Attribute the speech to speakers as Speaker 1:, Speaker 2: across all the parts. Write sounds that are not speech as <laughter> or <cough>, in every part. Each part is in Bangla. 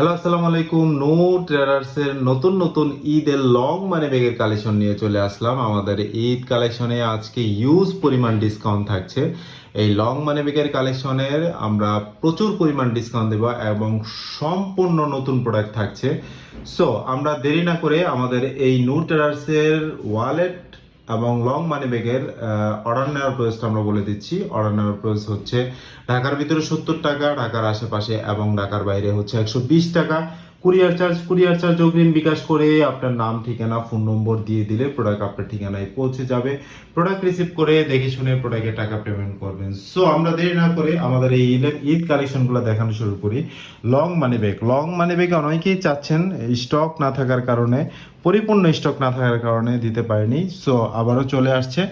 Speaker 1: হ্যালো আসসালামু আলাইকুম। নো ট্রেডার্সের নতুন নতুন ঈদের লং মানি ব্যাগের কালেকশন নিয়ে চলে আসলাম। আমাদের ঈদ কালেকশনে আজকে ইউজ পরিমাণ ডিসকাউন্ট থাকছে। এই লং মানি ব্যাগের কালেকশনের আমরা প্রচুর পরিমাণ ডিসকাউন্ট দেবো এবং সম্পূর্ণ নতুন প্রোডাক্ট থাকছে। সো আমরা দেরি না করে আমাদের এই নো ট্রেডার্সের ওয়ালেট এবং লং মানি ব্যাগের অর্ডার নেওয়ার প্রসেসটা আমরা বলে দিচ্ছি। অর্ডার নেওয়ার প্রসেস হচ্ছে ঢাকার ভিতরে সত্তর টাকা, ঢাকার আশেপাশে এবং ঢাকার বাইরে হচ্ছে একশো বিশ টাকা। কুরিয়ার চার্জ কুরিয়ার চার্জ অগ্রিম বিকাশ করে আপনার নাম, ঠিকানা ফোন নম্বর দিয়ে দিলে প্রোডাক্ট আপনার ঠিকানায় পৌঁছে যাবে। প্রোডাক্ট রিসিভ করে দেখে শুনে প্রোডাক্টে টাকা পেমেন্ট করবেন। সো আমরা দেরি না করে আমাদের এই ঈদ কালেকশনগুলো দেখানো শুরু করি। Long money bag long money bag অনেকেই চাচ্ছেন স্টক না থাকার কারণে, পরিপূর্ণ স্টক না থাকার কারণে দিতে পারেনি। সো আবারও চলে আসছে।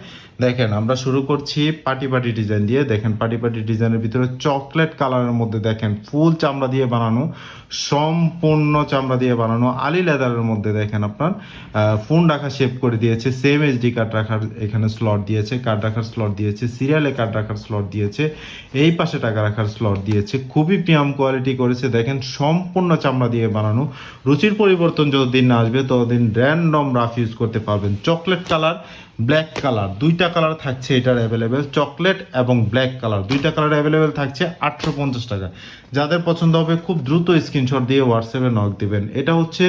Speaker 1: দেখেন, আমরা শুরু করছি পার্টি পার্টি ডিজাইন দিয়ে। দেখেন পার্টি পার্টি ডিজাইনের ভিতরে চকলেট কালারের মধ্যে দেখেন, ফুল চামড়া দিয়ে বানানো, সম্পূর্ণ চামড়া দিয়ে বানানো আলি লেদারের মধ্যে দেখেন আপনার ফোন রাখা শেপ করে দিয়েছে সেম এইচডি কার্ড রাখার এখানে স্লট দিয়েছে কার্ড রাখার স্লট দিয়েছে সিরিয়ালে কার্ড রাখার স্লট দিয়েছে, এই পাশে টাকা রাখার স্লট দিয়েছে, খুবই প্রিয়াম কোয়ালিটি করেছে। দেখেন, সম্পূর্ণ চামড়া দিয়ে বানানো, রুচির পরিবর্তন যতদিন না আসবে, ততদিন র্যান্ডম রাফ ইউজ করতে পারবেন। চকলেট কালার ব্ল্যাক কালার দুইটা কালার থাকছে এটার অ্যাভেলেবেল চকলেট এবং ব্ল্যাক কালার দুইটা কালার অ্যাভেলেবেল থাকছে আটশো পঞ্চাশ টাকা। যাদের পছন্দ হবে খুব দ্রুত স্ক্রিনশট দিয়ে হোয়াটসঅ্যাপে নক দেবেন। এটা হচ্ছে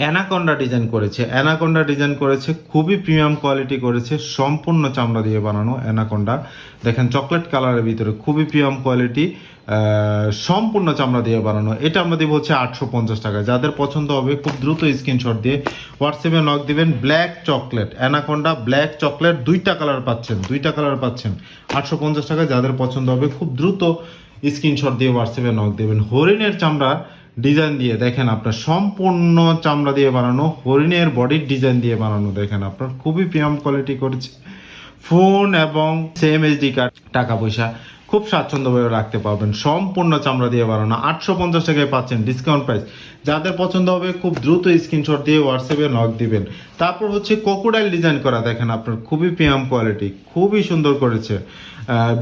Speaker 1: অ্যানাকন্ডা ডিজাইন করেছে। অ্যানাকন্ডা ডিজাইন করেছে, খুবই প্রিমিয়াম কোয়ালিটি করেছে, সম্পূর্ণ চামড়া দিয়ে বানানো অ্যানাকন্ডা। দেখেন, চকলেট কালারের ভিতরে খুবই প্রিমিয়াম কোয়ালিটি সম্পূর্ণ চামড়া দিয়ে বানানো। এটা আমরা দিব হচ্ছে আটশো পঞ্চাশ টাকা। যাদের পছন্দ হবে, খুব দ্রুত স্ক্রিনশট দিয়ে হোয়াটসঅ্যাপে নক দিবেন, black chocolate, anaconda, black chocolate, দুইটা কালার পাচ্ছেন, দুইটা কালার পাচ্ছেন, আটশো পঞ্চাশ টাকা। যাদের পছন্দ হবে, খুব দ্রুত স্ক্রিনশট দিয়ে হোয়াটসঅ্যাপে নক দেবেন। হরিণের চামড়া ডিজাইন দিয়ে দেখেন আপনার সম্পূর্ণ চামড়া দিয়ে বানানো, হরিণের বডির ডিজাইন দিয়ে বানানো দেখেন আপনার। খুবই প্রিয়াম কোয়ালিটি করেছে। ফোন এবং সেম এইচডি কার্ড টাকা পয়সা। খুব স্বাচ্ছন্দ্যভাবে রাখতে পারবেন। সম্পূর্ণ চামড়া দিয়ে বানানো। আটশো পঞ্চাশ টাকায় পাচ্ছেন ডিসকাউন্ট প্রাইস যাদের পছন্দ হবে, খুব দ্রুত স্ক্রিনশট দিয়ে হোয়াটসঅ্যাপে নক দিবেন। তারপর হচ্ছে কোকোডাইল ডিজাইন করা। দেখেন আপনার খুবই প্রিয়াম কোয়ালিটি খুবই সুন্দর করেছে।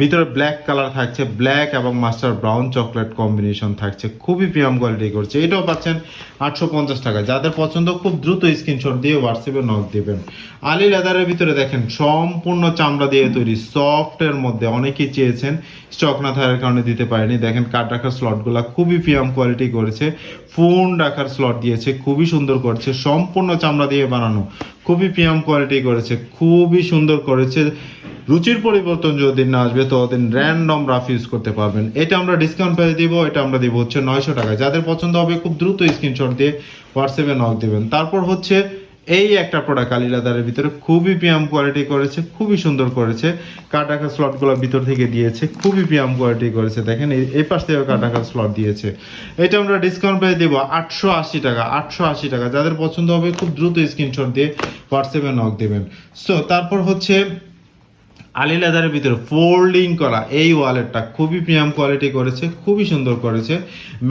Speaker 1: ভিতরে ব্ল্যাক কালার থাকছে ব্ল্যাক এবং মাস্টার ব্রাউন চকলেট কম্বিনেশন থাকছে। খুবই প্রিয়াম কোয়ালিটি করছে। এটাও পাচ্ছেন আটশো পঞ্চাশ টাকা যাদের পছন্দ, খুব দ্রুত স্ক্রিনশট দিয়ে হোয়াটসঅ্যাপে নক দিবেন। আলি লেদারের ভিতরে দেখেন, সম্পূর্ণ চামড়া দিয়ে তৈরি। সফটের মধ্যে অনেকেই চেয়েছেন স্টক না থাকার কারণে দিতে পারেনি। দেখেন কার্ড রাখার স্লটগুলো খুবই প্রিয়াম কোয়ালিটি করেছে। ফোন রাখার স্লট দিয়েছে, খুবই সুন্দর করছে। সম্পূর্ণ চামড়া দিয়ে বানানো। খুবই প্রিয়াম কোয়ালিটি করেছে, খুবই সুন্দর করেছে। রুচির পরিবর্তন যতদিন না আসবে, ততদিন র্যান্ডম রাফ ইউজ করতে পারবেন। এটা আমরা ডিসকাউন্ট প্রাইস দিব, এটা আমরা দিব হচ্ছে নয়শো টাকা। যাদের পছন্দ হবে, খুব দ্রুত স্ক্রিনশট দিয়ে হোয়াটসঅ্যাপে নক দেবেন। তারপর হচ্ছে এই একটা প্রোডাক্ট আলিলাদারের ভিতরে খুবই পিয়াম কোয়ালিটি করেছে, খুবই সুন্দর করেছে। কাটাকা স্লটগুলো ভিতর থেকে দিয়েছে, খুবই পিয়াম কোয়ালিটি করেছে। দেখেন, এই পাশ থেকে কাটাকা স্লট দিয়েছে। এটা আমরা ডিসকাউন্ট পেয়ে দেবো আটশো আশি টাকা, আটশো আশি টাকা। যাদের পছন্দ হবে, খুব দ্রুত স্ক্রিনশট দিয়ে হোয়াটসঅ্যাপে নক দেবেন। সো তারপর হচ্ছে আলি লেদারের ভিতরে ফোল্ডিং করা এই ওয়ালেটটা খুবই প্রিমিয়াম কোয়ালিটি করেছে, খুবই সুন্দর করেছে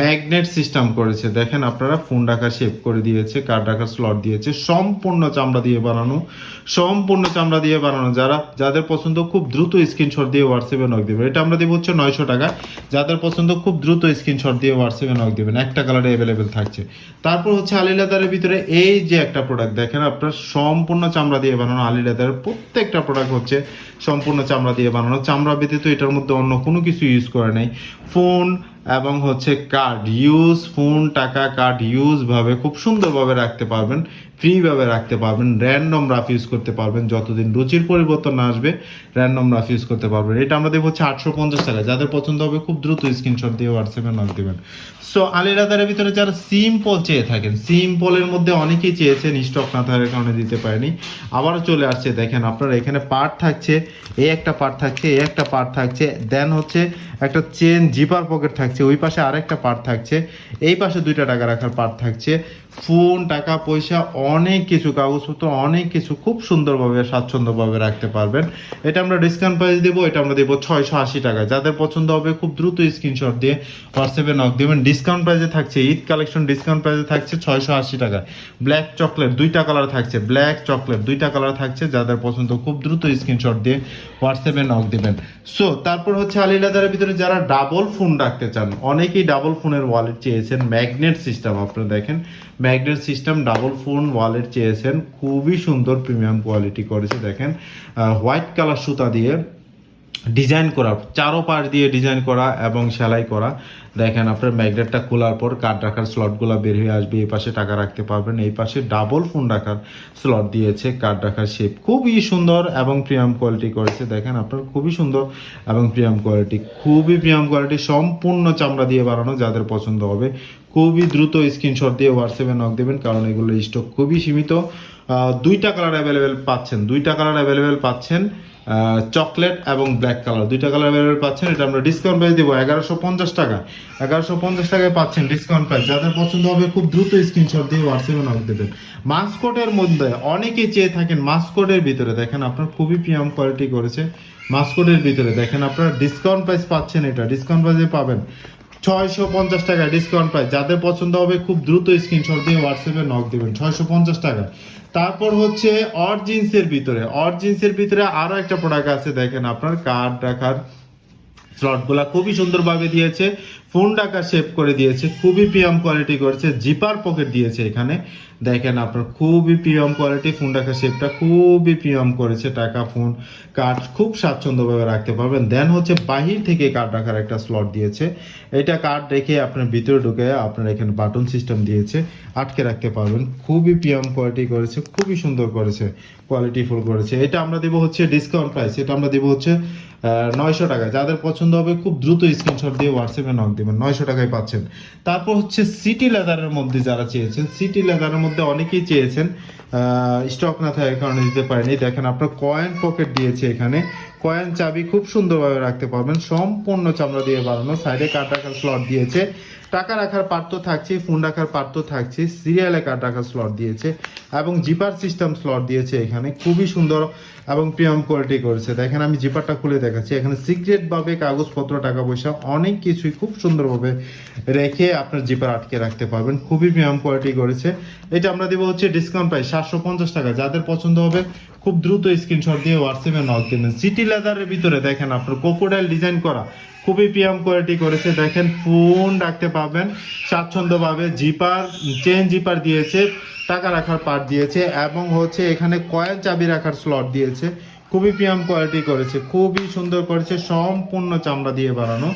Speaker 1: ম্যাগনেট সিস্টেম করেছে। দেখেন আপনারা ফোন রাখা শেপ করে দিয়েছে কার্ড রাখার স্লট দিয়েছে, সম্পূর্ণ চামড়া দিয়ে বানানো, সম্পূর্ণ চামড়া দিয়ে বানানো। যারা, যাদের পছন্দ খুব দ্রুত স্ক্রিনশট দিয়ে হোয়াটসঅ্যাপে নক দেবেন। এটা আমরা দেবো হচ্ছে নয়শো টাকা। যাদের পছন্দ খুব দ্রুত স্ক্রিনশট দিয়ে হোয়াটসঅ্যাপে নক দেবেন। একটা কালারে অ্যাভেলেবেল থাকছে। তারপর হচ্ছে আলি লেদারের ভিতরে এই যে একটা প্রোডাক্ট দেখেন আপনার, সম্পূর্ণ চামড়া দিয়ে বানানো আলি লেদারের প্রত্যেকটা প্রোডাক্ট হচ্ছে সম্পূর্ণ চামড়া দিয়ে বানানো। চামড়া ব্যতীত এটার মধ্যে অন্য কোনো কিছু ইউজ করে নাই। ফোন এবং হচ্ছে কার্ড ইউজ ফোন, টাকা কার্ড ইউজ ভাবে খুব সুন্দরভাবে রাখতে পারবেন। ফ্রি ভাবে রাখতে পারবেন র্যান্ডম রাফ ইউজ করতে পারবেন, যতদিন রুচির পরিবর্তন আসবে র্যান্ডম রাফ ইউজ করতে পারবেন। এটা আমরা দেবো হচ্ছে আটশো পঞ্চাশ টাকা যাদের পছন্দ হবে খুব দ্রুত স্ক্রিনশট দিয়ে হোয়াটসঅ্যাপে নক দেবেন। সো আলিরাদারের ভিতরে যারা সিম্পল চেয়ে থাকেন সিম্পলের মধ্যে অনেকেই চেয়েছেন স্টক না থাকার কারণে দিতে পারেনি। আবারও চলে আসছে, দেখেন আপনার এখানে পার্ট থাকছে এই একটা পার্ট থাকছে এই একটা পার্ট থাকছে দেন হচ্ছে একটা চেন জিপার পকেট থাকছে, ওই পাশে আরেকটা পার্ট থাকছে, এই পাশে দুইটা টাকা রাখার পার্ট থাকছে। ফোন, টাকা, পয়সা, অনেক কিছু, কাগজপত্র, অনেক কিছু খুব সুন্দরভাবে, স্বাচ্ছন্দ্যভাবে রাখতে পারবেন। এটা আমরা ডিসকাউন্ট প্রাইস দেবো, এটা আমরা দেবো ছয়শো আশি টাকা। যাদের পছন্দ হবে খুব দ্রুত স্ক্রিনশট দিয়ে হোয়াটসঅ্যাপে নক দেবেন। ডিসকাউন্ট প্রাইসে থাকছে, ঈদ কালেকশন ডিসকাউন্ট প্রাইসে থাকছে ছয়শো আশি টাকা। ব্ল্যাক চকলেট দুইটা কালার থাকছে ব্ল্যাক চকলেট দুইটা কালার থাকছে। যাদের পছন্দ, খুব দ্রুত স্ক্রিনশট দিয়ে হোয়াটসঅ্যাপে নক দিবেন। সো তারপর হচ্ছে আলী লেদারের ভিতরে যারা ডাবল ফোন রাখতে চান, অনেকেই ডাবল ফোনের ওয়ালেট চেয়েছেন। ম্যাগনেট সিস্টেম আপনারা দেখেন। Magnet system double phone wallet চেয়েছেন। খুবই সুন্দর প্রিমিয়াম কোয়ালিটি করেছে, দেখেন। হোয়াইট কালার সুতা দিয়ে ডিজাইন করা চারো পাশ দিয়ে ডিজাইন করা এবং সেলাই করা। দেখেন আপনার ম্যাগনেটটা খোলার পর কার্ড রাখার স্লটগুলো বের হয়ে আসবে, এই পাশে টাকা রাখতে পারবেন, এই পাশে ডাবল ফোন রাখার স্লট দিয়েছে কার্ড রাখার শেপ খুবই সুন্দর এবং প্রিমিয়াম কোয়ালিটি করেছে। দেখেন আপনার খুবই সুন্দর এবং প্রিমিয়াম কোয়ালিটি খুবই প্রিমিয়াম কোয়ালিটি সম্পূর্ণ চামড়া দিয়ে বানানো, যাদের পছন্দ হবে। খুবই দ্রুত স্ক্রিনশট দিয়ে হোয়াটসঅ্যাপে নক দেবেন, কারণ এগুলো স্টক খুবই সীমিত। দুইটা কালার অ্যাভেলেবেল পাচ্ছেন, দুইটা কালার অ্যাভেলেবেল পাচ্ছেন। চকলেট এবং ব্ল্যাক কালার। দুইটা কালার অ্যাভেলেবেল পাচ্ছেন, এটা আমরা ডিসকাউন্ট প্রাইস দেবো। এগারোশো পঞ্চাশ টাকা। এগারোশো পঞ্চাশ টাকায় পাচ্ছেন ডিসকাউন্ট প্রাইস যাদের পছন্দ হবে, খুব দ্রুত স্ক্রিনশট দিয়ে হোয়াটসঅ্যাপে নক দেবেন। মাস্কোটের মধ্যে অনেকে চেয়ে থাকেন মাস্কোটের ভিতরে। দেখেন, আপনার খুবই প্রিমিয়াম কোয়ালিটি করেছে। মাস্কোটের ভিতরে। দেখেন, আপনারা ডিসকাউন্ট প্রাইস পাচ্ছেন এটা। ডিসকাউন্ট প্রাইসে পাবেন ছয়শো পঞ্চাশ টাকা ডিসকাউন্ট প্রাইস যাদের পছন্দ হবে, খুব দ্রুত স্ক্রিনশট দিয়ে হোয়াটসঅ্যাপে নক দেবেন। ছয়শো পঞ্চাশ টাকা। তারপর হচ্ছে অর জিন্সের ভিতরে অর জিন্সের ভিতরে আরও একটা প্রোডাক্ট আছে দেখেন আপনার কার্ড রাখার স্লটগুলা খুবই সুন্দরভাবে দিয়েছে। ফোন ডাকা শেপ করে দিয়েছে, খুবই প্রিমিয়াম কোয়ালিটি করেছে জিপার পকেট দিয়েছে এখানে। দেখেন আপনার খুবই প্রিমিয়াম কোয়ালিটি ফোন ডাকা শেপটা খুবই প্রিমিয়াম করেছে, টাকা, ফোন কার্ড খুব স্বাচ্ছন্দ্যভাবে রাখতে পারবেন। দেন হচ্ছে বাহির থেকে কার্ড রাখার একটা স্লট দিয়েছে। এটা কার্ড রেখে আপনার ভিতরে ঢুকে আপনার এখানে বাটন সিস্টেম দিয়েছে, আটকে রাখতে পারবেন। খুবই প্রিমিয়াম কোয়ালিটি করেছে, খুবই সুন্দর করেছে কোয়ালিটি ফুল করেছে। এটা আমরা দেবো হচ্ছে ডিসকাউন্ট প্রাইস এটা আমরা দেবো হচ্ছে নয়শো টাকা। যাদের পছন্দ হবে খুব দ্রুত স্ক্রিনশট দিয়ে হোয়াটসঅ্যাপে নক দেবেন, নয়শো টাকায় পাচ্ছেন। তারপর হচ্ছে সিটি লেদারের মধ্যে যারা চেয়েছেন সিটি লেদারের মধ্যে অনেকেই চেয়েছেন স্টক না থাকার কারণে দিতে পারেনি। দেখেন, আপনার কয়েন পকেট দিয়েছে এখানে। কয়েন চাবি খুব সুন্দরভাবে রাখতে পারবেন। সম্পূর্ণ চামড়া দিয়ে বানানো সাইডে কার্ড রাখার স্লট দিয়েছে। টাকা রাখার তো থাকছে ফোন রাখার তো থাকছে সিরিয়ালে কার্ড রাখার স্লট দিয়েছে এবং জিপার সিস্টেম স্লট দিয়েছে এখানে। খুবই সুন্দর এবং প্রিমিয়াম কোয়ালিটি করেছে। দেখেন, আমি জিপারটা খুলে দেখাচ্ছি। এখানে সিক্রেট ভাবে কাগজপত্র টাকা পয়সা অনেক কিছুই খুব সুন্দরভাবে রেখে আপনার জিপার আটকে রাখতে পারবেন। খুবই প্রিমিয়াম কোয়ালিটি করেছে। এটা আমরা দেবো হচ্ছে ডিসকাউন্ট প্রাইস সাতশো পঞ্চাশ টাকা। যাদের পছন্দ হবে, খুব দ্রুত স্ক্রিনশট দিয়ে হোয়াটসঅ্যাপে নক দেবেন সিটি লেদারের ভিতরে দেখেন আপনার কোকোডাইল ডিজাইন করা। খুবই প্রিয়াম কোয়ালিটি করেছে। দেখেন ফোন রাখতে পাবেন স্বাচ্ছন্দ্যভাবে জিপার চেন জিপার দিয়েছে, টাকা রাখার পার্ট দিয়েছে এবং হচ্ছে এখানে কয়েন চাবি রাখার স্লট দিয়েছে। খুবই প্রিয়াম কোয়ালিটি করেছে খুবই সুন্দর করেছে, সম্পূর্ণ চামড়া দিয়ে বানানো,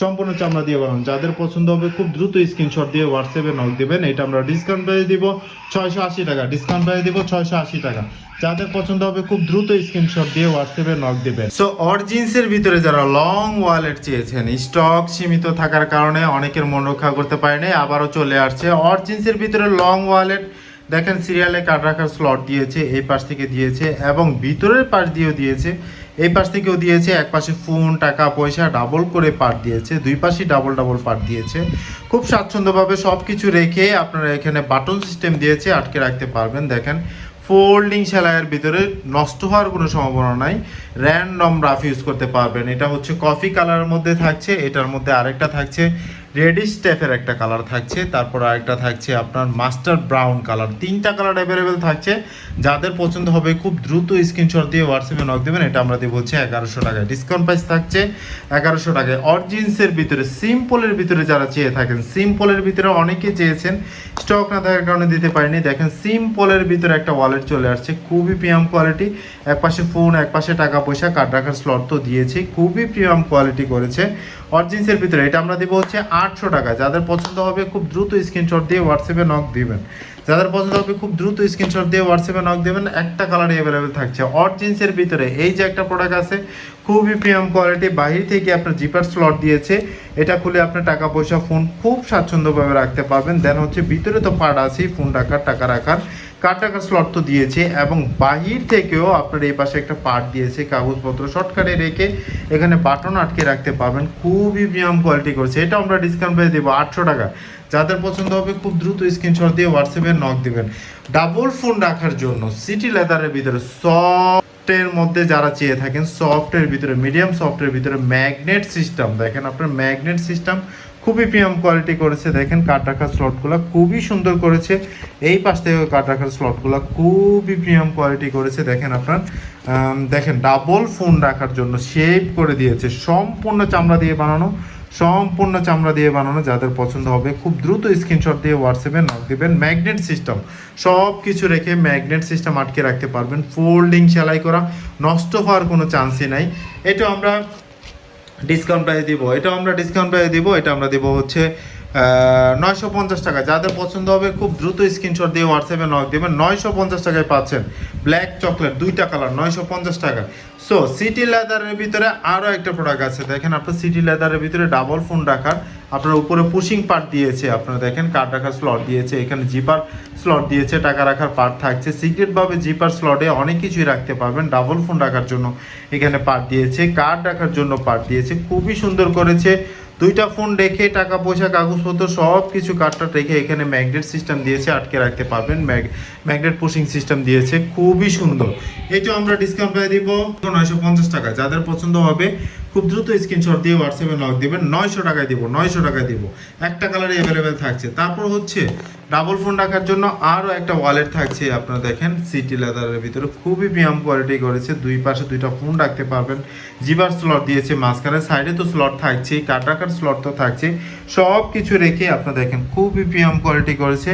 Speaker 1: সম্পূর্ণ চামড়া দিয়ে বানানো। যাদের পছন্দ হবে খুব দ্রুত স্ক্রিনশট দিয়ে হোয়াটসঅ্যাপে নক দেবেন, এটা আমরা ডিসকাউন্ট প্রাইস দিব, ছয়শো আশি টাকা ডিসকাউন্ট প্রাইস দিব ছয়শো আশি টাকা। যাদের পছন্দ হবে খুব দ্রুত স্ক্রিনশট দিয়ে হোয়াটসঅ্যাপে নক দিবেন। সো অরিজিনসের ভিতরে যারা লং ওয়ালেট চেয়েছেন স্টক সীমিত থাকার কারণে অনেকের মন রক্ষা করতে পারেনি, আবারও চলে আসছে। অরিজিনসের ভিতরে লং ওয়ালেট দেখেন সিরিয়ালে কার্ড রাখার স্লট দিয়েছে, এই পাশ থেকে দিয়েছে এবং ভিতরের পাশ দিয়েও দিয়েছে, এই পাশ থেকেও দিয়েছে, এক পাশে ফোন টাকা, পয়সা ডাবল করে পার্ট দিয়েছে, দুই পাশে ডাবল ডাবল পার্ট দিয়েছে। খুব স্বাচ্ছন্দ্যভাবে সব কিছু রেখে আপনারা এখানে বাটন সিস্টেম দিয়েছে, আটকে রাখতে পারবেন, দেখেন। ফোল্ডিং সেলাইয়ের ভিতরে নষ্ট হওয়ার কোনো সম্ভাবনা নাই র্যান্ডম রাফ ইউজ করতে পারবেন। এটা হচ্ছে কফি কালারের মধ্যে থাকছে, এটার মধ্যে আরেকটা থাকছে রেডিশ টাইপের একটা কালার থাকছে, তারপর আরেকটা থাকছে আপনার মাস্টার ব্রাউন কালার। তিনটা কালার অ্যাভেলেবেল থাকছে, যাদের পছন্দ হবে খুব দ্রুত স্ক্রিনশট দিয়ে হোয়াটসঅ্যাপে নক দেবেন, এটা আমরা দিয়ে বলছি এগারোশো টাকায়। ডিসকাউন্ট প্রাইস থাকছে এগারোশো টাকায়। অরিজিন্সের ভিতরে সিম্পলের ভিতরে যারা চেয়ে থাকেন সিম্পলের ভিতরে অনেকে চেয়েছেন স্টক না থাকার কারণে দিতে পারিনি। দেখেন সিম্পলের ভিতরে একটা ওয়ালেট চলে আসছে, খুবই প্রিমিয়াম কোয়ালিটি এক পাশে ফোন এক পাশে টাকা পয়সা, কার্ড রাখার স্লট তো দিয়েছে, খুবই প্রিমিয়াম কোয়ালিটি করেছে। অরিজিন্সের ভিতরে এটা আমরা দেবো হচ্ছে আটশো টাকা। যাদের পছন্দ হবে খুব দ্রুত স্ক্রিনশট দিয়ে হোয়াটসঅ্যাপে নক দিবেন। যাদের পছন্দ হবে খুব দ্রুত স্ক্রিনশট দিয়ে হোয়াটসঅ্যাপে নক দেবেন, একটা কালারই অ্যাভেলেবেল থাকছে। অরিজিন্সের ভিতরে এই যে একটা প্রোডাক্ট আছে, খুবই প্রিমিয়াম কোয়ালিটি বাহির থেকে আপনার জিপার স্লট দিয়েছে। এটা খুলে আপনার টাকা পয়সা ফোন খুব স্বাচ্ছন্দ্যভাবে রাখতে পারবেন। দেন হচ্ছে ভিতরে তো পার্ট আছেই ফোন রাখার, টাকা রাখার। টাকার স্লট তো দিয়েছে এবং বাহির থেকেও আপনার এই পাশে একটা পার্ট দিয়েছে, কাগজপত্র শর্টকাটে রেখে এখানে বাটন আটকে রাখতে পারবেন, খুবই প্রিমিয়াম কোয়ালিটি করেছে। এটা আমরা ডিসকাউন্ট পেয়ে দেবো আটশো টাকা। যাদের পছন্দ হবে খুব দ্রুত স্ক্রিনশট দিয়ে হোয়াটসঅ্যাপে নক দিবেন। ডাবল ফোন রাখার জন্য সিটি লেদারের ভিতরে সফটের মধ্যে যারা চেয়ে থাকেন সফটের ভিতরে মিডিয়াম সফটের ভিতরে ম্যাগনেট সিস্টেম দেখেন আপনার ম্যাগনেট সিস্টেম খুবই প্রিমিয়াম কোয়ালিটি করেছে। দেখেন কাঠ রাখার স্লটগুলো খুবই সুন্দর করেছে। এই পাশ থেকে কাঠ রাখার স্লটগুলো খুবই প্রিমিয়াম কোয়ালিটি করেছে। দেখেন আপনার দেখেন ডাবল ফোন রাখার জন্য শেপ করে দিয়েছে। সম্পূর্ণ চামড়া দিয়ে বানানো, সম্পূর্ণ চামড়া দিয়ে বানানো। যাদের পছন্দ হবে খুব দ্রুত স্ক্রিনশট দিয়ে হোয়াটসঅ্যাপে নক দেবেন। ম্যাগনেট সিস্টেম সব কিছু রেখে ম্যাগনেট সিস্টেম আটকে রাখতে পারবেন। ফোল্ডিং সেলাই করা নষ্ট হওয়ার কোনো চান্সই নাই। এটা আমরা ডিসকাউন্ট প্রাইস দিব এটা আমরা ডিসকাউন্ট প্রাইস দিব এটা আমরা দিব হচ্ছে নয়শো পঞ্চাশ টাকা। যাদের পছন্দ হবে খুব দ্রুত স্ক্রিনশট দিয়ে হোয়াটসঅ্যাপে নক দেবেন। নয়শো পঞ্চাশ টাকায় পাচ্ছেন ব্ল্যাক চকলেট দুইটা কালার নয়শো পঞ্চাশ টাকা। সো সিটি লেদারের ভিতরে আরও একটা প্রোডাক্ট আছে। দেখেন আপনার সিটি লেদারের ভিতরে ডাবল ফোন রাখার। আপনার উপরে পুশিং পার্ট দিয়েছে। আপনারা দেখেন কার্ড রাখার স্লট দিয়েছে, এখানে জিপার স্লট দিয়েছে, টাকা রাখার পার্ট থাকছে। সিক্রেটভাবে জিপার স্লটে অনেক কিছুই রাখতে পারবেন ডাবল ফোন রাখার জন্য। এখানে পার্ট দিয়েছে কার্ড রাখার জন্য পার্ট দিয়েছে। খুবই সুন্দর করেছে। দুইটা ফোন রেখে টাকা, পয়সা, কাগজপত্র সব কিছু কার্ডটা রেখে এখানে ম্যাগনেট সিস্টেম দিয়েছে, আটকে রাখতে পারবেন। ম্যাগনেট পুশিং সিস্টেম দিয়েছে। খুবই সুন্দর। এটা আমরা ডিসকাউন্ট পেয়ে দিব। নয়শো পঞ্চাশ টাকা। যাদের পছন্দ হবে খুব দ্রুত স্ক্রিনশট দিয়ে হোয়াটসঅ্যাপে নক দেবেন। নয়শো টাকায় দিব, নয়শো টাকায় দিব। একটা কালারে অ্যাভেলেবেল থাকছে। তারপর হচ্ছে ডাবল ফোন রাখার জন্য আরও একটা ওয়ালেট থাকছে। আপনারা দেখেন সিটি লেদারের ভিতরে খুবই প্রিয়াম কোয়ালিটি করেছে। দুই পাশে দুইটা ফোন রাখতে পারবেন। জিবার স্লট দিয়েছে মাঝখানে। সাইডে তো স্লট থাকছেই কাট রাখার স্লট তো থাকছে সব কিছু রেখে আপনারা দেখেন, খুবই প্রিয়াম কোয়ালিটি করেছে।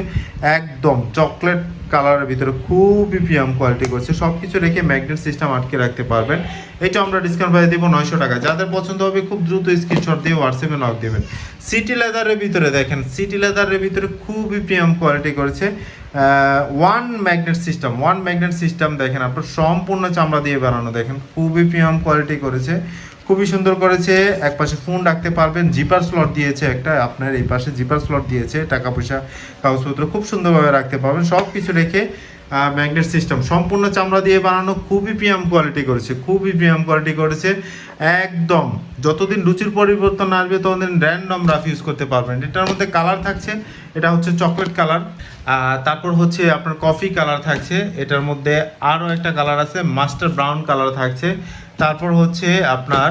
Speaker 1: একদম চকলেট কালারের ভিতরে খুবই প্রিয়াম কোয়ালিটি করছে। সব কিছু রেখে ম্যাগনেট সিস্টেম আটকে রাখতে পারবেন। এটা আমরা ডিসকাউন্ট প্রাইস দিব নয়শো টাকা। যাদের পছন্দ হবে খুব দ্রুত স্ক্রিনশট দিয়ে হোয়াটসঅ্যাপে নক দেবেন। সিটি লেদারের ভিতরে দেখেন সিটি লেদারের ভিতরে খুবই প্রিয়াম কোয়ালিটি করেছে। One magnet system one magnet system দেখেন আপনার সম্পূর্ণ চামড়া দিয়ে বানানো দেখেন, খুবই প্রিয়াম কোয়ালিটি করেছে। খুবই সুন্দর করেছে। এক পাশে ফোন রাখতে পারবেন জিপার স্লট দিয়েছে একটা, আপনার এই পাশে জিপার স্লট দিয়েছে টাকা পয়সা কাগজপত্র খুব সুন্দরভাবে রাখতে পারবেন। সব কিছু রেখে ম্যাগনেট সিস্টেম সম্পূর্ণ চামড়া দিয়ে বানানো, খুবই প্রিয়াম কোয়ালিটি করেছে, খুবই প্রিয়াম কোয়ালিটি করেছে। একদম, যতদিন রুচির পরিবর্তন আসবে, ততদিন র্যান্ডম রাফ ইউজ করতে পারবেন। এটার মধ্যে কালার থাকছে, এটা হচ্ছে চকলেট কালার তারপর হচ্ছে আপনার কফি কালার থাকছে, এটার মধ্যে আরও একটা কালার আছে মাস্টার ব্রাউন কালার থাকছে। তারপর হচ্ছে আপনার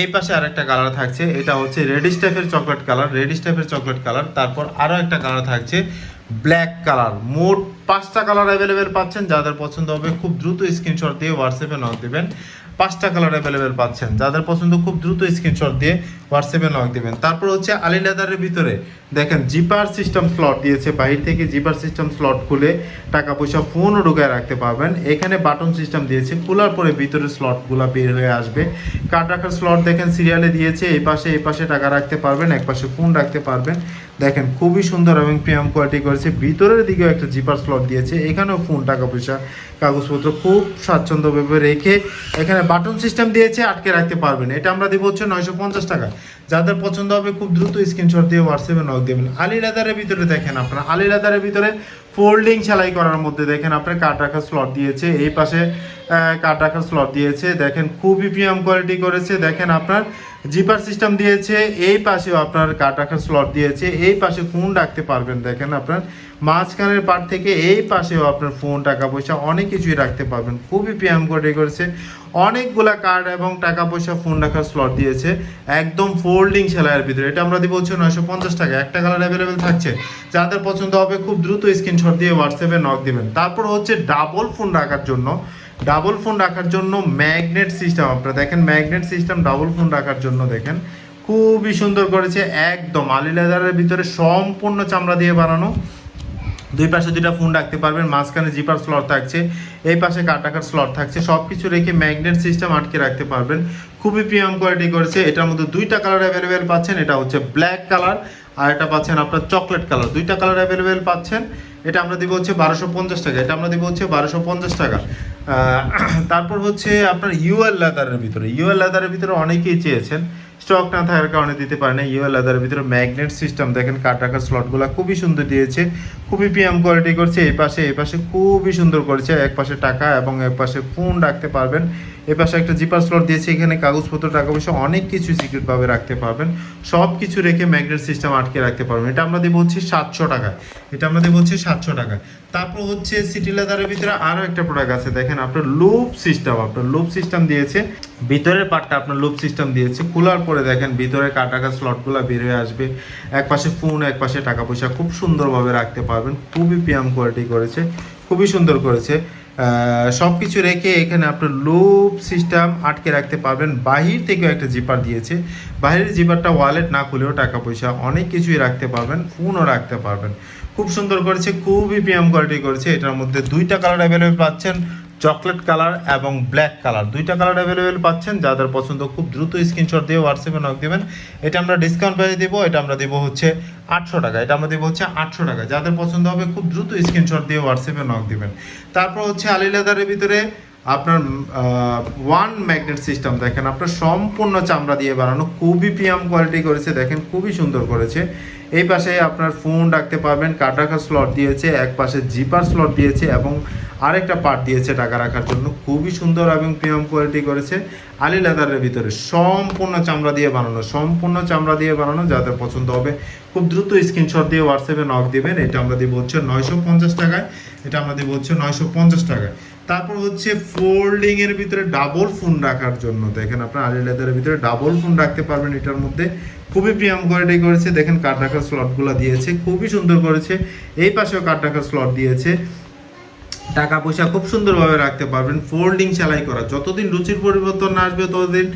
Speaker 1: এই পাশে আরেকটা কালার থাকছে, এটা হচ্ছে রেডিশ টাইপের চকলেট কালার রেডিশ টাইপের চকলেট কালার তারপর আরও একটা কালার থাকছে ব্ল্যাক কালার মোট পাঁচটা কালার অ্যাভেলেবেল পাচ্ছেন, যাদের পছন্দ হবে খুব দ্রুত স্ক্রিনশট দিয়ে হোয়াটসঅ্যাপে নক দেবেন। পাঁচটা কালার অ্যাভেলেবেল পাচ্ছেন। যাদের পছন্দ খুব দ্রুত স্ক্রিনশট দিয়ে হোয়াটসঅ্যাপে নক দেবেন। তারপর হচ্ছে আলি লেদারের ভিতরে। দেখেন জিপার সিস্টেম স্লট দিয়েছে। বাহির থেকে জিপার সিস্টেম স্লট খুলে টাকা পয়সা ফোনও ঢুকায় রাখতে পারবেন। এখানে বাটন সিস্টেম দিয়েছে। খোলার পরে ভিতরে স্লটগুলো বের হয়ে আসবে। কার্ড রাখার স্লট দেখেন সিরিয়ালে দিয়েছে। এই পাশে এই পাশে টাকা রাখতে পারবেন, এক পাশে ফোন রাখতে পারবেন। দেখেন, খুবই সুন্দর এবং প্রিয়াম কোয়ালিটি করেছে। ভিতরের দিকেও একটা জিপার স্লট দিয়েছে। এখানেও ফোন টাকা পয়সা কাগজপত্র খুব স্বাচ্ছন্দ্যভাবে রেখে এখানে বাটন সিস্টেম দিয়েছে, আটকে রাখতে পারবেন এটা আমরা দেবো হচ্ছে নয়শো পঞ্চাশ টাকা। যাদের পছন্দ হবে, খুব দ্রুত স্ক্রিনশট দিয়ে হোয়াটসঅ্যাপে নক দেবেন আলি লেদারের ভিতরে দেখেন আপনারা। আলি লেদারের ভিতরে ফোল্ডিং সেলাই করার মধ্যে দেখেন আপনার কাট রাখার স্লট দিয়েছে। এই পাশে কাট রাখার স্লট দিয়েছে। দেখেন, খুবই প্রিয়াম কোয়ালিটি করেছে। দেখেন আপনার জিপার সিস্টেম দিয়েছে, এই পাশেও আপনার কাট রাখার স্লট দিয়েছে, এই পাশে ফোন রাখতে পারবেন। দেখেন আপনার মাঝখানের পার থেকে এই পাশেও আপনার ফোন টাকা পয়সা অনেক কিছুই রাখতে পারবেন। খুবই প্রিয়াম কোয়ালিটি করেছে। অনেকগুলা কার্ড এবং টাকা পয়সা ফোন রাখার স্লট দিয়েছে। একদম ফোল্ডিং সেলাইয়ের ভিতরে। এটা আমরা দিব হচ্ছে নয়শো পঞ্চাশ টাকা। একটা কালার অ্যাভেলেবেল থাকছে। যাদের পছন্দ হবে, খুব দ্রুত স্ক্রিনশট দিয়ে হোয়াটসঅ্যাপে নক দিবেন। তারপর হচ্ছে ডাবল ফোন রাখার জন্য ডাবল ফোন রাখার জন্য ম্যাগনেট সিস্টেম। আপনারা দেখেন ম্যাগনেট সিস্টেম ডাবল ফোন রাখার জন্য দেখেন। খুবই সুন্দর করেছে, একদম আলি লেদারের ভিতরে সম্পূর্ণ চামড়া দিয়ে বানানো। দুই পাশে দুইটা ফোন রাখতে পারবেন, মাঝখানে জিপার স্লট থাকছে, এই পাশে কাট রাখার স্লট থাকছে। সব কিছু রেখে ম্যাগনেট সিস্টেম আটকে রাখতে পারবেন। খুবই প্রিয়াম কোয়ালিটি করেছে, এটার মধ্যে দুইটা কালার অ্যাভেলেবেল পাচ্ছেন, এটা হচ্ছে ব্ল্যাক কালার, আর এটা পাচ্ছেন আপনার চকলেট কালার। দুইটা কালার অ্যাভেলেবেল পাচ্ছেন, এটা আমরা দিব হচ্ছে বারোশো পঞ্চাশ টাকা, এটা আমরা দিব হচ্ছে বারোশো পঞ্চাশ টাকা। <clears throat> তারপর হচ্ছে আপনার ইউএল লেদারের ভিতরে। ইউএল লেদারের ভিতরে অনেকেই চেয়েছেন। স্টক না থাকার কারণে দিতে পারে না। ইউএল লেদারের ভিতরে ম্যাগনেট সিস্টেম। দেখেন কাট রাখার স্লটগুলো খুবই সুন্দর দিয়েছে। খুবই পিএম কোয়ালিটি করছে। এই পাশে এই পাশে খুবই সুন্দর করেছে। এক পাশে টাকা এবং এক পাশে ফোন রাখতে পারবেন। এ পাশে একটা জিপার স্লট দিয়েছে। এখানে কাগজপত্র, টাকা পয়সা, অনেক কিছু সিক্রেটভাবে রাখতে পারবেন। সব কিছু রেখে ম্যাগনেট সিস্টেম আটকে রাখতে পারবেন। এটা আমরা দেবো হচ্ছে সাতশো টাকা। এটা আমরা দেবো হচ্ছে সাতশো টাকা। তারপর হচ্ছে সিটি লেদারের ভিতরে আরও একটা প্রোডাক্ট আছে। দেখেন আপনার লুপ সিস্টেম আপনার লুপ সিস্টেম দিয়েছে। ভিতরের পার্টটা আপনার লুপ সিস্টেম দিয়েছে। খোলার পরে দেখেন, ভিতরে কাটাকা স্লটগুলো বের হয়ে আসবে। এক পাশে ফোন এক পাশে টাকা পয়সা খুব সুন্দরভাবে রাখতে পারবেন। খুবই পিয়াম কোয়ালিটি করেছে, খুবই সুন্দর করেছে। সব কিছু রেখে এখানে আপনার লুপ সিস্টেম আটকে রাখতে পারবেন। বাহির থেকেও একটা জিপার দিয়েছে। বাহিরের জিপারটা ওয়ালেট না খুলেও টাকা পয়সা অনেক কিছুই রাখতে পারবেন ফোনও রাখতে পারবেন। খুব সুন্দর করেছে, খুবই প্রিয়াম কোয়ালিটি করেছে। এটার মধ্যে দুইটা কালার অ্যাভেলেবেল পাচ্ছেন। চকলেট কালার এবং ব্ল্যাক কালার। দুইটা কালার অ্যাভেলেবেল পাচ্ছেন, যাদের পছন্দ খুব দ্রুত স্ক্রিনশট দিয়ে হোয়াটসঅ্যাপে নক দেবেন। এটা আমরা ডিসকাউন্ট প্রাইসে দেবো, এটা আমরা দেবো হচ্ছে আটশো টাকা। এটা আমরা দেবো হচ্ছে আটশো টাকা। যাদের পছন্দ হবে খুব দ্রুত স্ক্রিনশট দিয়ে হোয়াটসঅ্যাপে নক দেবেন। তারপর হচ্ছে আলি লেদারের ভিতরে আপনার ওয়ান ম্যাগনেট সিস্টেম দেখেন, আপনার সম্পূর্ণ চামড়া দিয়ে বানানো, খুবই প্রিয়াম কোয়ালিটি করেছে, দেখেন খুবই সুন্দর করেছে। এই পাশে আপনার ফোন রাখতে পারবেন কার্ড রাখার স্লট দিয়েছে, এক পাশে জিপার স্লট দিয়েছে এবং আরেকটা পার্ট দিয়েছে টাকা রাখার জন্য, খুবই সুন্দর এবং প্রিয়াম কোয়ালিটি করেছে। আলি লেদারের ভিতরে সম্পূর্ণ চামড়া দিয়ে বানানো, সম্পূর্ণ চামড়া দিয়ে বানানো, যাদের পছন্দ হবে, খুব দ্রুত স্ক্রিনশট দিয়ে হোয়াটসঅ্যাপে নক দিবেন, এটা আমরা দিব হচ্ছে নয়শো পঞ্চাশ টাকায়, এটা আমরা দিব হচ্ছে নয়শো পঞ্চাশ টাকায়। তারপর হচ্ছে ফোল্ডিং এর ভিতরে ডাবল ফোন রাখার জন্য। দেখেন আপনার আলি লেদারের ভিতরে ডাবল ফোন রাখতে পারবেন এটার মধ্যে। খুবই প্রিয়াম কোয়ালিটি করেছে। দেখেন কার্ড রাখার স্লটগুলো দিয়েছে। খুবই সুন্দর করেছে। এই পাশেও কার্ড রাখার স্লট দিয়েছে। টাকা পয়সা খুব সুন্দরভাবে রাখতে পারবেন। ফোল্ডিং সেলাই করা। যতদিন রুচির পরিবর্তন আসবে, ততদিন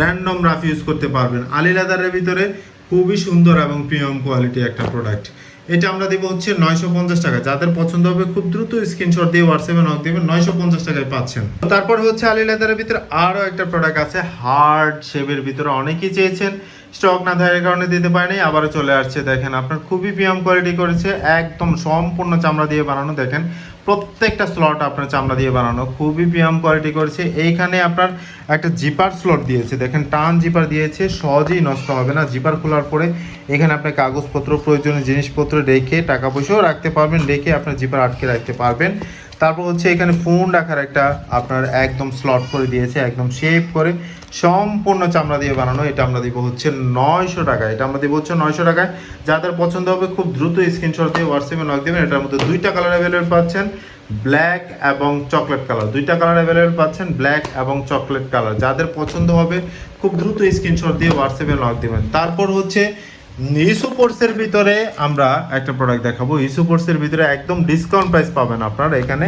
Speaker 1: র্যান্ডম রাফ ইউজ করতে পারবেন। আলি লেদারের ভিতরে খুবই সুন্দর এবং প্রিমিয়াম কোয়ালিটি একটা প্রোডাক্ট এটা আমরা দেবো হচ্ছে নয়শো পঞ্চাশ টাকা। যাদের পছন্দ হবে খুব দ্রুত স্ক্রিনশট দিয়ে হোয়াটসঅ্যাপে নক দেবেন, নয়শো পঞ্চাশ টাকায় পাচ্ছেন। তারপর হচ্ছে আলি লেদারের ভিতরে আরও একটা প্রোডাক্ট আছে হার্ড শেপের ভিতরে অনেকেই চেয়েছেন। স্টক না থাকার কারণে দিতে পারেনি, আবারও চলে আসছে। দেখেন, আপনার খুবই প্রিয়াম কোয়ালিটি করেছে, একদম সম্পূর্ণ চামড়া দিয়ে বানানো। দেখেন প্রত্যেকটা স্লট আপনার চামড়া দিয়ে বানানো, খুবই প্রিয়াম কোয়ালিটি করেছে। এইখানে আপনার একটা জিপার স্লট দিয়েছে। দেখেন, টান জিপার দিয়েছে, সহজেই নষ্ট হবে না। জিপার খোলার পরে এখানে আপনি কাগজপত্র, প্রয়োজনীয় জিনিসপত্র রেখে, টাকা পয়সাও রাখতে পারবেন, রেখে আপনার জিপার আটকে রাখতে পারবেন। তারপর হচ্ছে এখানে ফোন রাখার একটা আপনার একদম স্লট করে দিয়েছে, একদম শেপ করে সম্পূর্ণ চামড়া দিয়ে বানানো। এটা আমরা দিব হচ্ছে নয়শো টাকায়। এটা আমরা দিব হচ্ছে নয়শো টাকায়। যাদের পছন্দ হবে খুব দ্রুত স্ক্রিনশট দিয়ে হোয়াটসঅ্যাপে নক দেবেন। এটার মধ্যে দুইটা কালার অ্যাভেলেবেল পাচ্ছেন ব্ল্যাক এবং চকলেট কালার দুইটা কালার অ্যাভেলেবেল পাচ্ছেন ব্ল্যাক এবং চকলেট কালার যাদের পছন্দ হবে খুব দ্রুত স্ক্রিনশট দিয়ে হোয়াটসঅ্যাপে নক দেবেন। তারপর হচ্ছে ইসোপোর্টসের ভিতরে আমরা একটা প্রোডাক্ট দেখাবো। ইসোপোর্টসের ভিতরে একদম ডিসকাউন্ট প্রাইস পাবেন আপনারা। এখানে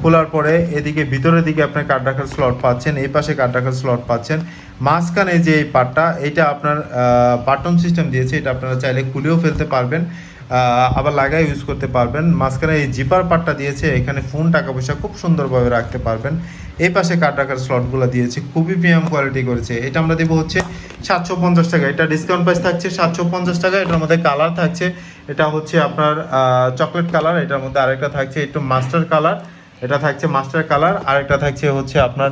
Speaker 1: খোলার পরে এদিকে, ভিতরের দিকে আপনার কার্ড রাখার স্লট পাচ্ছেন, এই পাশে কার্ড রাখার স্লট পাচ্ছেন। মাঝখানে যে এই পার্টটা এটা আপনার বাটন সিস্টেম দিয়েছে, এটা আপনারা চাইলে খুলেও ফেলতে পারবেন আবার লাগাই ইউজ করতে পারবেন। মাঝখানে এই জিপার পার্টটা দিয়েছে, এখানে ফোন টাকা পয়সা খুব সুন্দরভাবে রাখতে পারবেন। এই পাশে কার্ড রাখার স্লটগুলো দিয়েছে, খুবই প্রিমিয়াম কোয়ালিটি করেছে। এটা আমরা দেবো হচ্ছে সাতশো পঞ্চাশ টাকা। এটা ডিসকাউন্ট প্রাইস থাকছে সাতশো পঞ্চাশ টাকা। এটার মধ্যে কালার থাকছে। এটা হচ্ছে আপনার চকলেট কালার এটার মধ্যে আরেকটা থাকছে একটু মাস্টার কালার এটা থাকছে মাস্টার কালার আরেকটা থাকছে হচ্ছে আপনার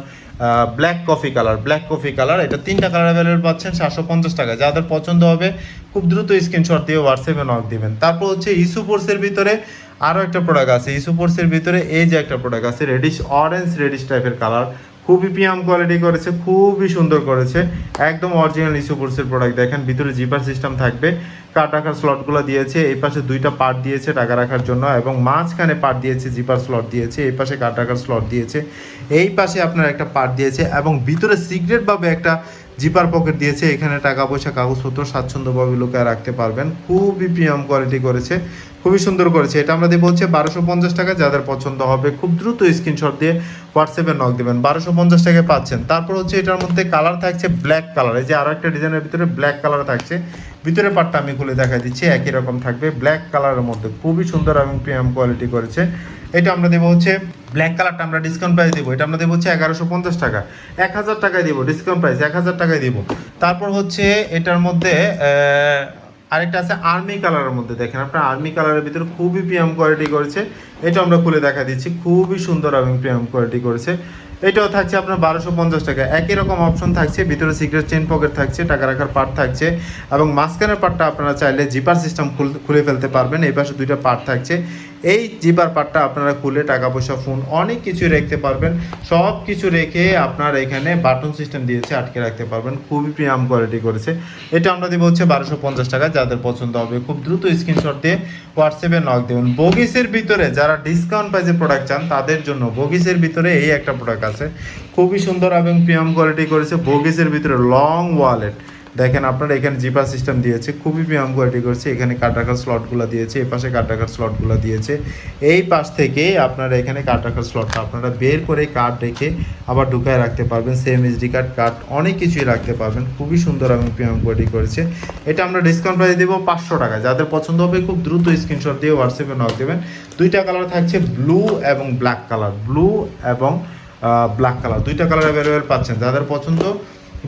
Speaker 1: black coffee colour black coffee colour এটা তিনটা কালার অ্যাভেলেবল পাচ্ছেন সাতশো পঞ্চাশ টাকা। যাদের পছন্দ হবে, খুব দ্রুত স্ক্রিনশট দিয়ে হোয়াটসঅ্যাপে নক দিবেন। তারপর হচ্ছে ইস্যুপোর্সের ভিতরে আরও একটা প্রোডাক্ট আছে। ইস্যুপোর্সের ভিতরে এই যে একটা প্রোডাক্ট আছে রেডিশ অরেঞ্জ রেডিশ টাইপের কালার খুবই প্রিয়াম কোয়ালিটি করেছে, খুবই সুন্দর করেছে। একদম অরিজিনাল ইস্যুপোর্সের প্রোডাক্ট দেখেন, ভিতরে জিপার সিস্টেম থাকবে। কার্ড রাখার স্লটগুলো দিয়েছে, এই পাশে দুইটা পার্ট দিয়েছে টাকা রাখার জন্য এবং মাঝখানে পার্ট দিয়েছে জিপার স্লট দিয়েছে, এই পাশে কার্ড রাখার স্লট দিয়েছে। এই পাশে আপনার একটা পার্ট দিয়েছে এবং ভিতরে সিক্রেটভাবে একটা জিপার পকেট দিয়েছে। এখানে টাকা পয়সা, কাগজপত্র, স্বাচ্ছন্দ্যভাবে লোকে রাখতে পারবেন। খুবই প্রিমিয়াম কোয়ালিটি করেছে। খুবই সুন্দর করেছে। এটা আমরা দেবো হচ্ছে বারোশো পঞ্চাশ টাকা, যাদের পছন্দ হবে খুব দ্রুত স্ক্রিনশট দিয়ে হোয়াটসঅ্যাপে নক দেবেন। বারোশো পঞ্চাশ টাকায় পাচ্ছেন। তারপর হচ্ছে এটার মধ্যে কালার থাকছে ব্ল্যাক কালার এই যে আরও একটা ডিজাইনের ভিতরে ব্ল্যাক কালার থাকছে। ভিতরে পার্টটা আমি খুলে দেখা দিচ্ছি, একই রকম থাকবে। ব্ল্যাক কালারের মধ্যে খুবই সুন্দর এবং প্রিমিয়াম কোয়ালিটি করেছে। এটা আমরা দেবো হচ্ছে ব্ল্যাক কালারটা আমরা ডিসকাউন্ট প্রাইস দেবো। এটা আমরা দেবো হচ্ছে এগারোশো পঞ্চাশ টাকা। এক হাজার টাকায় দেবো ডিসকাউন্ট প্রাইস এক হাজার টাকায় দেবো। তারপর হচ্ছে এটার মধ্যে আরেকটা আছে আর্মি কালারের মধ্যে। দেখেন আপনার আর্মি কালারের ভিতরে খুবই প্রিয়াম কোয়ালিটি করেছে। এটা আমরা খুলে দেখা দিচ্ছি। খুবই সুন্দর এবং প্রিয়াম কোয়ালিটি করেছে। এটাও থাকছে আপনার বারোশো পঞ্চাশ টাকা। একই রকম অপশন থাকছে। ভিতরে সিক্রেট চেন পকেট থাকছে, টাকা রাখার পার্ট থাকছে এবং মাঝখানের পার্টটা আপনারা চাইলে জিপার সিস্টেম খুলে ফেলতে পারবেন। এই পাশে দুইটা পার্ট থাকছে। এই জিপার পার্টটা আপনারা খুলে টাকা পয়সা ফোন, অনেক কিছু রাখতে পারবেন। সব কিছু রেখে আপনার এখানে বাটন সিস্টেম দিয়েছে, আটকে রাখতে পারবেন। খুবই প্রিয়াম কোয়ালিটি করেছে। এটা আমরা দেবো হচ্ছে বারোশো পঞ্চাশ টাকা, যাদের পছন্দ হবে খুব দ্রুত স্ক্রিনশট দিয়ে হোয়াটসঅ্যাপে নক দেবেন। বগিসের ভিতরে যারা ডিসকাউন্ট প্রাইসে প্রোডাক্ট চান, তাদের জন্য বগিসের ভিতরে এই একটা প্রোডাক্ট আছে। খুবই সুন্দর এবং প্রিয়াম কোয়ালিটি করেছে। বগিসের ভিতরে লং ওয়ালেট দেখেন, আপনারা এখানে জিপার সিস্টেম দিয়েছে, খুবই প্রিমিয়াম কোয়ালিটি করেছে। এখানে কাট রাখার স্লটগুলো দিয়েছে, এই পাশে কাট রাখার স্লটগুলো দিয়েছে। এই পাশ থেকে আপনারা এখানে কাট রাখার স্লটটা আপনারা বের করে কার্ড রেখে আবার ঢুকায় রাখতে পারবেন। সেম এসডি কার্ড কার্ড অনেক কিছুই রাখতে পারবেন। খুবই সুন্দর এবং প্রিমিয়াম কোয়ালিটি করেছে। এটা আমরা ডিসকাউন্ট প্রাইস দেবো পাঁচশো টাকা। যাদের পছন্দ হবে খুব দ্রুত স্ক্রিনশট দিয়ে হোয়াটসঅ্যাপে নক দেবেন। দুইটা কালার থাকছে ব্লু এবং ব্ল্যাক কালার ব্লু এবং ব্ল্যাক কালার দুইটা কালার অ্যাভেলেবেল পাচ্ছেন। যাদের পছন্দ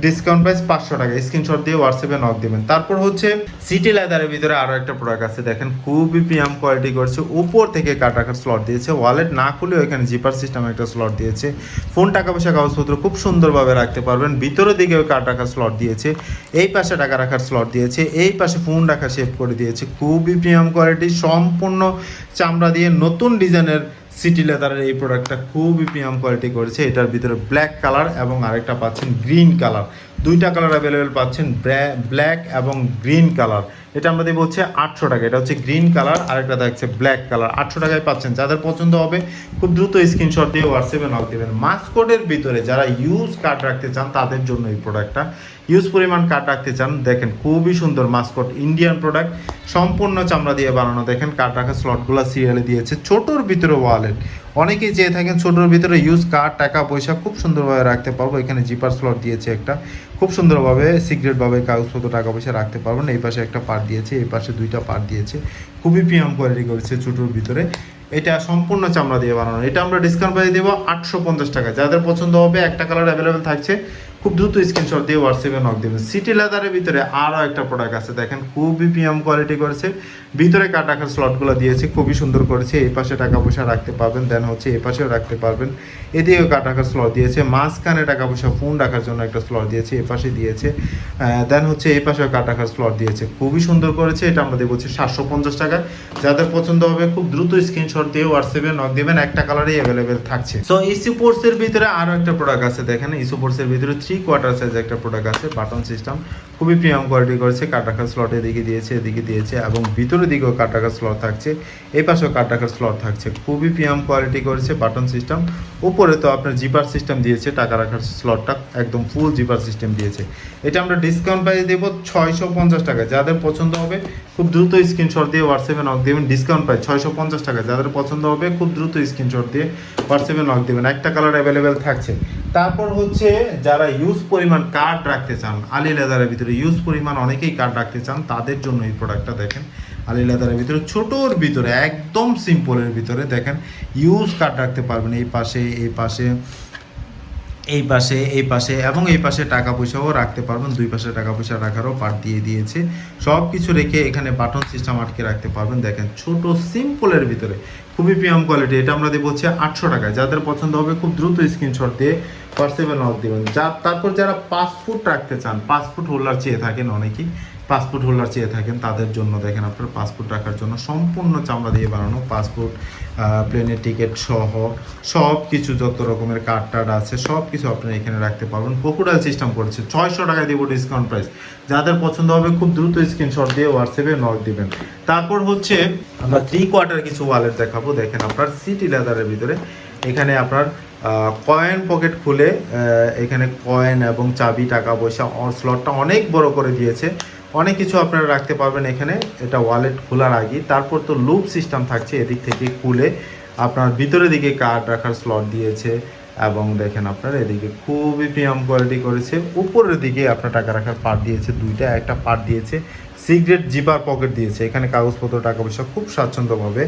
Speaker 1: ডিসকাউন্ট প্রাইস পাঁচশো টাকা। স্ক্রিনশট দিয়ে হোয়াটসঅ্যাপে নক দেবেন। তারপর হচ্ছে সিটি লেদারের ভিতরে আরও একটা প্রোডাক্ট আছে। দেখেন, খুবই প্রিমিয়াম কোয়ালিটি করছে। উপর থেকে কাট রাখার স্লট দিয়েছে। ওয়ালেট না খুলেও এখানে জিপার সিস্টেম একটা স্লট দিয়েছে। ফোন টাকা পয়সা কাগজপত্র খুব সুন্দরভাবে রাখতে পারবেন। ভিতরের দিকেও কাট রাখার স্লট দিয়েছে। এই পাশে টাকা রাখার স্লট দিয়েছে। এই পাশে ফোন রাখা শেপ করে দিয়েছে। খুবই প্রিমিয়াম কোয়ালিটি সম্পূর্ণ চামড়া দিয়ে নতুন ডিজাইনের সিটি লেদারের এই প্রোডাক্টটা খুবই প্রিমিয়াম কোয়ালিটি করেছে। এটার ভিতরে ব্ল্যাক কালার এবং আরেকটা পাচ্ছেন গ্রিন কালার দুইটা কালার অ্যাভেলেবেল পাচ্ছেন ব্ল্যাক এবং গ্রিন কালার এটা আমরা দেবো হচ্ছে আটশো টাকা। এটা হচ্ছে গ্রিন কালার আরেকটা থাকছে ব্ল্যাক কালার আটশো টাকায় পাচ্ছেন। যাদের পছন্দ হবে, খুব দ্রুত স্ক্রিনশট দিয়ে হোয়াটসঅ্যাপে নক দেবেন। মাস্কোটের ভিতরে যারা ইউজ কার্ড রাখতে চান, তাদের জন্য এই প্রোডাক্টটা ইউজ পরিমাণ কাঠ রাখতে চান, দেখেন খুবই সুন্দর মাস্কট ইন্ডিয়ান প্রোডাক্ট সম্পূর্ণ চামড়া দিয়ে বানানো। দেখেন কাঠ রাখার স্লটগুলো সিরিয়ালে দিয়েছে, ছোটোর ভিতরে ওয়ালেট অনেকেই চেয়ে থাকেন ছোটোর ভিতরে ইউজ কার্ড টাকা, পয়সা খুব সুন্দরভাবে রাখতে পারব। এখানে জিপার স্লট দিয়েছে একটা। খুব সুন্দরভাবে সিক্রেটভাবে কাগজপত্র, টাকা পয়সা রাখতে পারবেন এই পাশে একটা পার্ট দিয়েছে, এই পাশে দুইটা পার্ট দিয়েছে। খুবই প্রিমিয়াম কোয়ালিটি করেছে ছোটোর ভিতরে। এটা সম্পূর্ণ চামড়া দিয়ে বানানো। এটা আমরা ডিসকাউন্ট প্রাইস দেবো আটশো পঞ্চাশ টাকা। যাদের পছন্দ হবে, একটা কালার অ্যাভেলেবেল থাকছে খুব দ্রুত স্ক্রিনশট দিয়ে হোয়াটসঅ্যাপে নক দেবেন সিটি লেদারের ভিতরে আরও একটা প্রোডাক্ট আছে, দেখেন, খুবই প্রিমিয়াম কোয়ালিটি করেছে। ভিতরে কাট রাখার স্লটগুলো দিয়েছে, খুবই সুন্দর করেছে। এই পাশে টাকা পয়সা রাখতে পারবেন দেন হচ্ছে এই পাশেও রাখতে পারবেন। এদিকেও কাট রাখার স্লট দিয়েছে? মাঝখানে টাকা পয়সা ফোন রাখার জন্য একটা স্লট দিয়েছে এই পাশে দিয়েছে। দেন হচ্ছে এই পাশেও কাট রাখার স্লট দিয়েছে? খুবই সুন্দর করেছে, এটা আমরা হচ্ছে সাতশো পঞ্চাশ টাকা। যাদের পছন্দ হবে খুব দ্রুত স্ক্রিনশট দিয়ে হোয়াটসঅ্যাপে নক দেবেন, একটা কালারই অ্যাভেলেবেল থাকছে। সো ইসুপোর্টসের ভিতরে আরও একটা প্রোডাক্ট আছে, দেখেন ইসুপোর্টসের ভিতরে থ্রি কোয়ার্টার সাইজ একটা প্রোডাক্ট আছে বাটন সিস্টেম খুবই প্রিমিয়াম কোয়ালিটি করেছে কাট রাখার স্লট এদিকে দিয়েছে এদিকে দিয়েছে, এবং ভিতরের দিকেও কাট রাখার স্লট থাকছে এই পাশেও কাট রাখার স্লট থাকছে। খুবই প্রিমিয়াম কোয়ালিটি করেছে বাটন সিস্টেম উপরে তো আপনার জিপার সিস্টেম দিয়েছে, টাকা রাখার স্লটটা একদম ফুল জিপার সিস্টেম দিয়েছে। এটা আমরা ডিসকাউন্ট প্রাইস দেবো ছয়শো পঞ্চাশ টাকা। যাদের পছন্দ হবে, খুব দ্রুত স্ক্রিনশট দিয়ে হোয়াটসঅ্যাপে নক দেবেন ডিসকাউন্ট প্রাইস ছয়শো পঞ্চাশ টাকা। যাদের পছন্দ হবে, খুব দ্রুত স্ক্রিনশট দিয়ে হোয়াটসঅ্যাপে নক দেবেন। একটা কালার অ্যাভেলেবেল থাকছে। তারপর হচ্ছে, যারা ইউজ পরিমাণ কার্ড রাখতে চান আলি লেদারের ভিতরে ইউজ পরিমাণ অনেকেই কার্ড রাখতে চান, তাদের জন্য এই প্রোডাক্টটা দেখেন। আলি লেদারের ভিতরে, ছোটোর ভিতরে, একদম সিম্পলের ভিতরে, দেখেন, ইউজ কার্ড রাখতে পারবেন এই পাশে এই পাশে এই পাশে এই পাশে, এবং এই পাশে টাকা পয়সাও রাখতে পারবেন, দুই পাশে টাকা পয়সা রাখারও পার্ট দিয়ে দিয়েছে। সব কিছু রেখে এখানে বাটন সিস্টেম আটকে রাখতে পারবেন, দেখেন, ছোট, সিম্পলের ভিতরে, খুবই প্রিমিয়াম কোয়ালিটি এটা আমরা দেবো হচ্ছে আটশো টাকায়। যাদের পছন্দ হবে, খুব দ্রুত স্ক্রিনশট দিয়ে হোয়াটসঅ্যাপে নক দেবেন। যা তারপর যারা পাসপোর্ট রাখতে চান পাসপোর্ট হোল্ডার চেয়ে থাকেন অনেকেই পাসপোর্ট হোল্ডার চেয়ে থাকেন, তাদের জন্য দেখেন আপনার পাসপোর্ট রাখার জন্য সম্পূর্ণ চামড়া দিয়ে বানানো পাসপোর্ট প্লেনের টিকিট সহ সব কিছু যত রকমের কার্ড টার্ড আছে, সব কিছু আপনারা এখানে রাখতে পারবেন। ক্রোকোডাইল সিস্টেম করেছে, ছয়শো টাকায় দেবো ডিসকাউন্ট প্রাইস যাদের পছন্দ হবে খুব দ্রুত স্ক্রিনশট দিয়ে হোয়াটসঅ্যাপে নক দিবেন। তারপর হচ্ছে আমরা থ্রি কোয়ার্টার কিছু ওয়ালেট দেখাবো। দেখেন আপনার সিটি লেদারের ভিতরে। এখানে আপনার কয়েন পকেট খুলে এখানে কয়েন এবং চাবি, টাকা পয়সা স্লটটা অনেক বড় করে দিয়েছে। অনেক কিছু আপনারা রাখতে পারবেন এখানে। এটা ওয়ালেট খোলার আগে তারপর তো লুপ সিস্টেম থাকছে এদিক থেকে খুলে আপনার ভিতরের দিকে কার্ড রাখার স্লট দিয়েছে এবং দেখেন আপনার এদিকে খুবই প্রিমিয়াম কোয়ালিটি করেছে। উপরের দিকে আপনার টাকা রাখার পার দিয়েছে, দুইটা, একটা পার দিয়েছে। সিগারেট জিপার পকেট দিয়েছে। এখানে কাগজপত্র টাকা পয়সা খুব স্বাচ্ছন্দ্যভাবে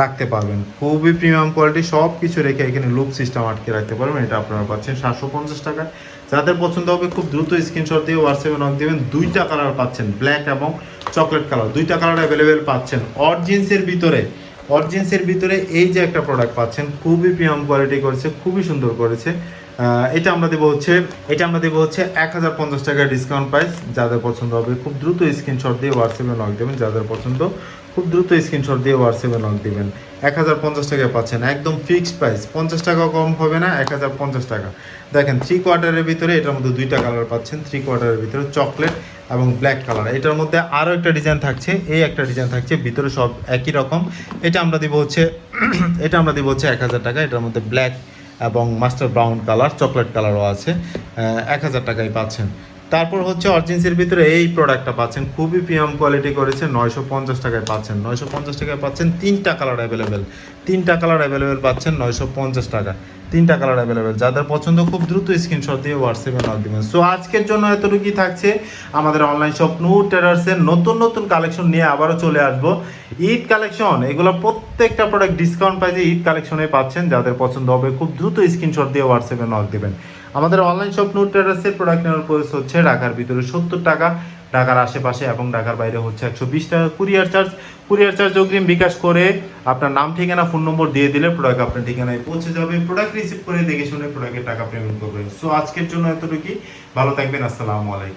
Speaker 1: রাখতে পারবেন। খুবই প্রিমিয়াম কোয়ালিটি সব কিছু রেখে এখানে লুপ সিস্টেম আটকে রাখতে পারবেন। এটা আপনারা পাচ্ছেন সাতশো পঞ্চাশ টাকা। যাদের পছন্দ হবে খুব দ্রুত স্ক্রিনশট দিয়ে হোয়াটসঅ্যাপে নক দেবেন। দুইটা কালার পাচ্ছেন ব্ল্যাক এবং চকলেট কালার দুইটা কালার অ্যাভেলেবেল পাচ্ছেন। অরজিন্সের ভিতরে অরজিন্সের ভিতরে এই যে একটা প্রোডাক্ট পাচ্ছেন, খুবই প্রিমিয়াম কোয়ালিটি করেছে, খুবই সুন্দর করেছে। এটা আমরা দেবো হচ্ছে, এটা আমরা দেবো হচ্ছে এক হাজার পঞ্চাশ টাকার ডিসকাউন্ট প্রাইস যাদের পছন্দ হবে, খুব দ্রুত স্ক্রিনশট দিয়ে হোয়াটসঅ্যাপে নক দেবেন। যাদের পছন্দ, খুব দ্রুত স্ক্রিনশট দিয়ে হোয়াটসঅ্যাপে নক দেবেন। এক হাজার পঞ্চাশ টাকায় পাচ্ছেন, একদম ফিক্সড প্রাইস পঞ্চাশ টাকা কম হবে না, এক হাজার পঞ্চাশ টাকা। দেখেন থ্রি কোয়ার্টারের ভিতরে এটার মধ্যে দুইটা কালার পাচ্ছেন থ্রি কোয়ার্টারের ভিতরে চকলেট এবং ব্ল্যাক কালার এটার মধ্যে আরও একটা ডিজাইন থাকছে, এই একটা ডিজাইন থাকছে, ভিতরে সব একই রকম। এটা আমরা দিব হচ্ছে, <clears throat> এটা আমরা দিব হচ্ছে এক হাজার টাকা। এটার মধ্যে ব্ল্যাক এবং মাস্টার ব্রাউন কালার, চকলেট কালারও আছে এক হাজার টাকায় পাচ্ছেন। তারপর হচ্ছে অরজিন্সের ভিতরে এই প্রোডাক্টটা পাচ্ছেন, খুবই প্রিমিয়াম কোয়ালিটি করেছে, নয়শো পঞ্চাশ টাকায় পাচ্ছেন। নয়শো পঞ্চাশ টাকায় পাচ্ছেন, তিনটা কালার অ্যাভেলেবেল তিনটা কালার অ্যাভেলেবেল পাচ্ছেন, নয়শো পঞ্চাশ টাকা। তিনটা কালার অ্যাভেলেবেল যাদের পছন্দ, খুব দ্রুত স্ক্রিনশট দিয়ে হোয়াটসঅ্যাপে নক দিবেন। সো আজকের জন্য এতটুকুই থাকছে। আমাদের অনলাইন শপ নু টেরার্সের নতুন নতুন কালেকশন নিয়ে আবারও চলে আসব। ঈদ কালেকশন এগুলো প্রত্যেকটা প্রোডাক্ট ডিসকাউন্ট প্রাইসে ঈদ কালেকশনে পাচ্ছেন। যাদের পছন্দ হবে, খুব দ্রুত স্ক্রিনশট দিয়ে হোয়াটসঅ্যাপে নক দিবেন। আমাদের অনলাইন শপ নু টেরার্সের প্রোডাক্ট নেওয়ার প্রাইস হচ্ছে ঢাকার ভিতরে সত্তর টাকা। ঢাকার আশেপাশে এবং ঢাকার বাইরে হচ্ছে একশো বিশ টাকা কুরিয়ার চার্জ। কুরিয়ার চার্জ অগ্রিম বিকাশ করে আপনার নাম, ঠিকানা, ফোন নম্বর দিয়ে দিলে প্রোডাক্ট আপনার ঠিকানায় পৌঁছে যাবে। প্রোডাক্ট রিসিভ করে দেখে শুনে প্রোডাক্টের টাকা পেমেন্ট করবেন। সো আজকের জন্য এতটুকুই। ভালো থাকবেন। আসসালামু আলাইকুম।